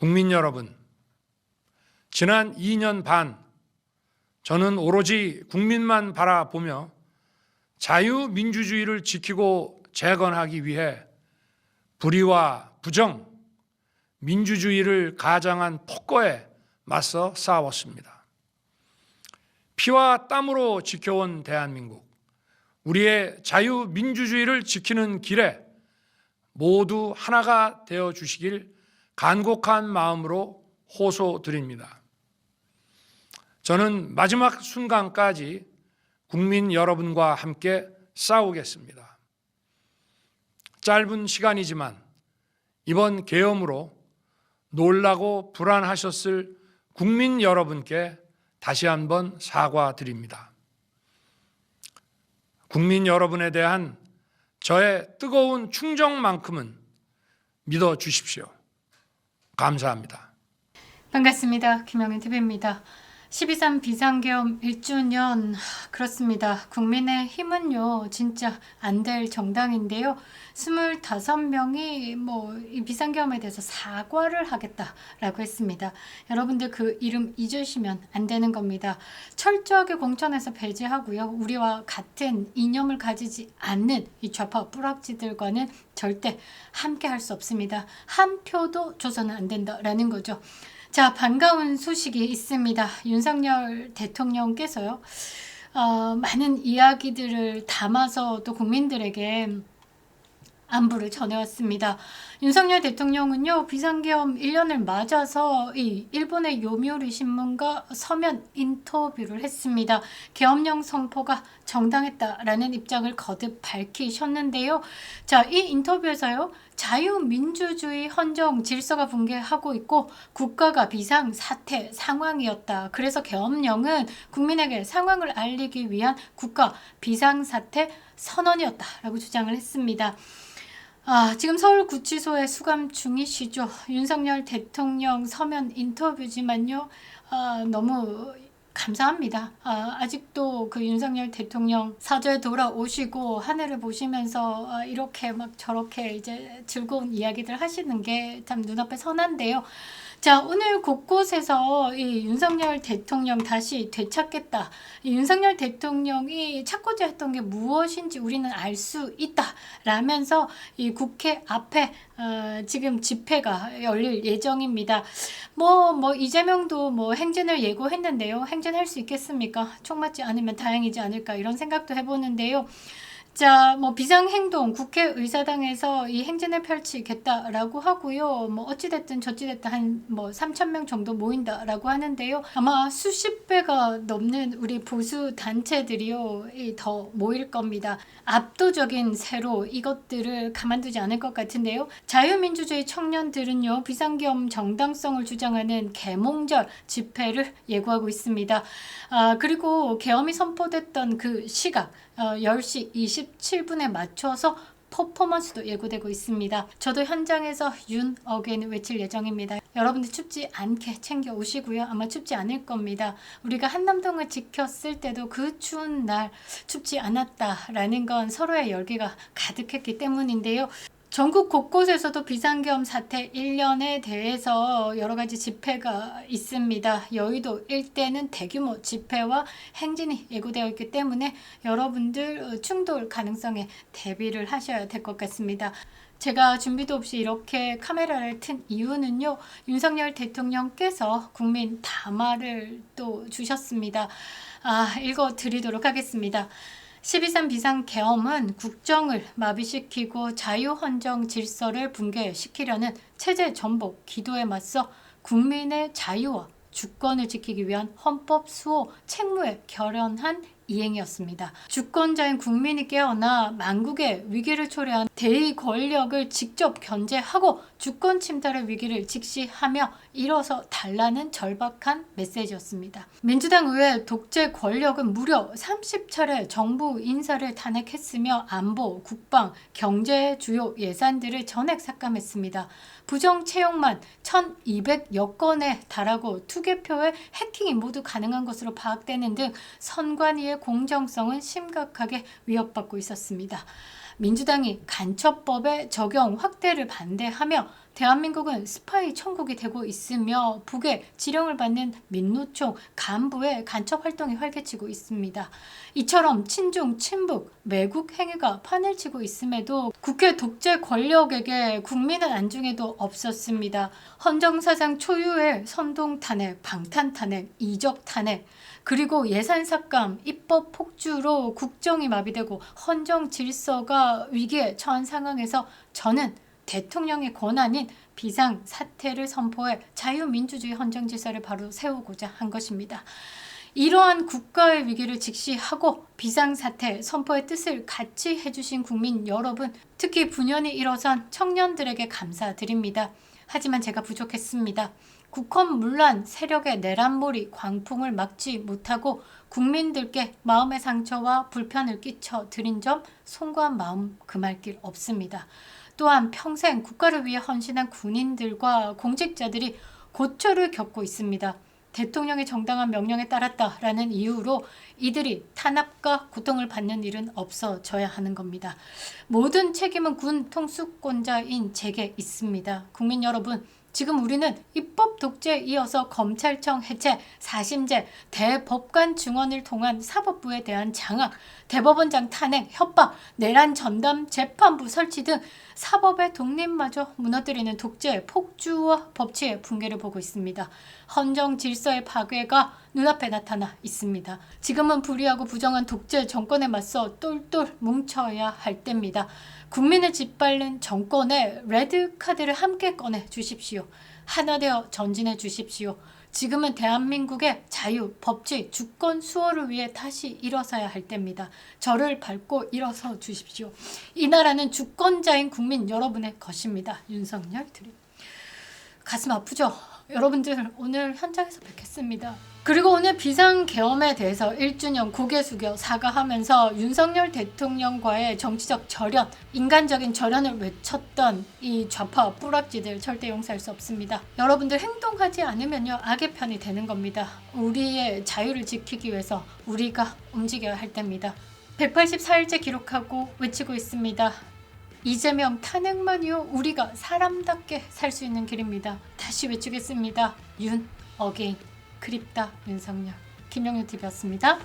국민 여러분, 지난 2년 반 저는 오로지 국민만 바라보며 자유민주주의를 지키고 재건하기 위해 불의와 부정, 민주주의를 가장한 폭거에 맞서 싸웠습니다. 피와 땀으로 지켜온 대한민국, 우리의 자유민주주의를 지키는 길에 모두 하나가 되어 주시길 간곡한 마음으로 호소드립니다. 저는 마지막 순간까지 국민 여러분과 함께 싸우겠습니다. 짧은 시간이지만 이번 계엄으로 놀라고 불안하셨을 국민 여러분께 다시 한번 사과드립니다. 국민 여러분에 대한 저의 뜨거운 충정만큼은 믿어 주십시오. 감사합니다. 반갑습니다. 김영민 TV입니다. 12.3 비상계엄 1주년 그렇습니다. 국민의 힘은요 진짜 안 될 정당인데요. 25명이 뭐 이 비상계엄에 대해서 사과를 하겠다라고 했습니다. 여러분들 그 이름 잊으시면 안 되는 겁니다. 철저하게 공천에서 배제하고요. 우리와 같은 이념을 가지지 않는 이 좌파 뿌락지들과는 절대 함께 할 수 없습니다. 한 표도 줘서는 안 된다라는 거죠. 자, 반가운 소식이 있습니다. 윤석열 대통령께서요, 어, 많은 이야기들을 담아서 또 국민들에게 안부를 전해왔습니다. 윤석열 대통령은요, 비상계엄 1년을 맞아서 이 일본의 요미우리 신문과 서면 인터뷰를 했습니다. 계엄령 선포가 정당했다라는 입장을 거듭 밝히셨는데요. 자, 이 인터뷰에서요, 자유민주주의 헌정 질서가 붕괴하고 있고 국가가 비상 사태 상황이었다. 그래서 계엄령은 국민에게 상황을 알리기 위한 국가 비상 사태 선언이었다라고 주장을 했습니다. 아, 지금 서울구치소에 수감 중이시죠. 윤석열 대통령 서면 인터뷰지만요. 아, 너무 감사합니다. 아, 아직도 그 윤석열 대통령 사저에 돌아오시고 하늘을 보시면서 아, 이렇게 막 저렇게 이제 즐거운 이야기들 하시는 게 참 눈앞에 선한데요. 자, 오늘 곳곳에서 이 윤석열 대통령 다시 되찾겠다. 이 윤석열 대통령이 찾고자 했던 게 무엇인지 우리는 알 수 있다. 라면서 이 국회 앞에 어, 지금 집회가 열릴 예정입니다. 뭐, 뭐, 이재명도 뭐 행진을 예고했는데요. 행진할 수 있겠습니까? 총 맞지 않으면 다행이지 않을까 이런 생각도 해보는데요. 자, 뭐 비상행동 국회의사당에서 이 행진을 펼치겠다라고 하고요. 뭐 어찌됐든 저찌됐든 한 뭐 3천 명 정도 모인다라고 하는데요. 아마 수십 배가 넘는 우리 보수 단체들이요 이더 모일 겁니다. 압도적인 세로 이것들을 가만두지 않을 것 같은데요. 자유민주주의 청년들은요 비상계엄 정당성을 주장하는 개몽절 집회를 예고하고 있습니다. 아 그리고 계엄이 선포됐던 그 시각 어, 10시 27분에 맞춰서 퍼포먼스도 예고되고 있습니다. 저도 현장에서 윤 어게인 외칠 예정입니다. 여러분들 춥지 않게 챙겨 오시고요. 아마 춥지 않을 겁니다. 우리가 한남동을 지켰을 때도 그 추운 날 춥지 않았다라는 건 서로의 열기가 가득했기 때문인데요. 전국 곳곳에서도 비상계엄 사태 1년에 대해서 여러 가지 집회가 있습니다. 여의도 일대는 대규모 집회와 행진이 예고되어 있기 때문에 여러분들 어, 충돌 가능성에 대비를 하셔야 될 것 같습니다. 제가 준비도 없이 이렇게 카메라를 튼 이유는요, 윤석열 대통령께서 국민 담화를 또 주셨습니다. 아, 읽어 드리도록 하겠습니다. 12.3 비상계엄은 국정을 마비시키고 자유헌정 질서를 붕괴시키려는 체제 전복 기도에 맞서 국민의 자유와 주권을 지키기 위한 헌법 수호 책무에 결연한 이행이었습니다. 주권자인 국민이 깨어나 만국의 위기를 초래한 대의 권력을 직접 견제하고 주권 침탈의 위기를 직시하며 일어서 달라는 절박한 메시지였습니다. 민주당 의회 독재 권력은 무려 30차례 정부 인사를 탄핵했으며 안보, 국방, 경제 주요 예산들을 전액 삭감했습니다. 부정 채용만 1200여 건에 달하고 투개표에 해킹이 모두 가능한 것으로 파악되는 등 선관위의 공정성은 심각하게 위협받고 있었습니다. 민주당이 간첩법의 적용 확대를 반대하며 대한민국은 스파이 천국이 되고 있으며 북의 지령을 받는 민노총 간부의 간첩 활동이 활개치고 있습니다. 이처럼 친중, 친북, 매국 행위가 판을 치고 있음에도 국회 독재 권력에게 국민은 안중에도 없었습니다. 헌정사상 초유의 선동 탄핵, 방탄 탄핵, 이적 탄핵, 그리고 예산 삭감, 입법 폭주로 국정이 마비되고 헌정 질서가 위기에 처한 상황에서 저는 대통령의 권한인 비상 사태를 선포해 자유민주주의 헌정 질서를 바로 세우고자 한 것입니다. 이러한 국가의 위기를 직시하고 비상사태 선포의 뜻을 같이 해주신 국민 여러분, 특히 분연히 일어선 청년들에게 감사드립니다. 하지만 제가 부족했습니다. 국헌문란 세력의 내란몰이 광풍을 막지 못하고 국민들께 마음의 상처와 불편을 끼쳐 드린 점 송구한 마음 금할 길 없습니다. 또한 평생 국가를 위해 헌신한 군인들과 공직자들이 고초를 겪고 있습니다. 대통령의 정당한 명령에 따랐다라는 이유로 이들이 탄압과 고통을 받는 일은 없어져야 하는 겁니다. 모든 책임은 군 통수권자인 제게 있습니다. 국민 여러분, 지금 우리는 입법 독재에 이어서 검찰청 해체, 사심제, 대법관 증언을 통한 사법부에 대한 장악, 대법원장 탄핵, 협박, 내란 전담 재판부 설치 등 사법의 독립마저 무너뜨리는 독재, 폭주와 법치의 붕괴를 보고 있습니다. 헌정 질서의 파괴가 눈앞에 나타나 있습니다. 지금은 불의하고 부정한 독재 정권에 맞서 똘똘 뭉쳐야 할 때입니다. 국민을 짓밟는 정권의 레드 카드를 함께 꺼내 주십시오. 하나 되어 전진해 주십시오. 지금은 대한민국의 자유, 법치, 주권 수호를 위해 다시 일어서야 할 때입니다. 저를 밟고 일어서 주십시오. 이 나라는 주권자인 국민 여러분의 것입니다. 윤석열 드림. 가슴 아프죠? 여러분들 오늘 현장에서 뵙겠습니다. 그리고 오늘 비상계엄에 대해서 1주년 고개 숙여 사과하면서 윤석열 대통령과의 정치적 절연, 인간적인 절연을 외쳤던 이 좌파 뿌락지들 절대 용서할 수 없습니다. 여러분들 행동하지 않으면요 악의 편이 되는 겁니다. 우리의 자유를 지키기 위해서 우리가 움직여야 할 때입니다. 184일째 기록하고 외치고 있습니다. 이재명 탄핵만이요 우리가 사람답게 살 수 있는 길입니다. 다시 외치겠습니다. 윤 어게인 그립다 윤석열 김영유 TV였습니다.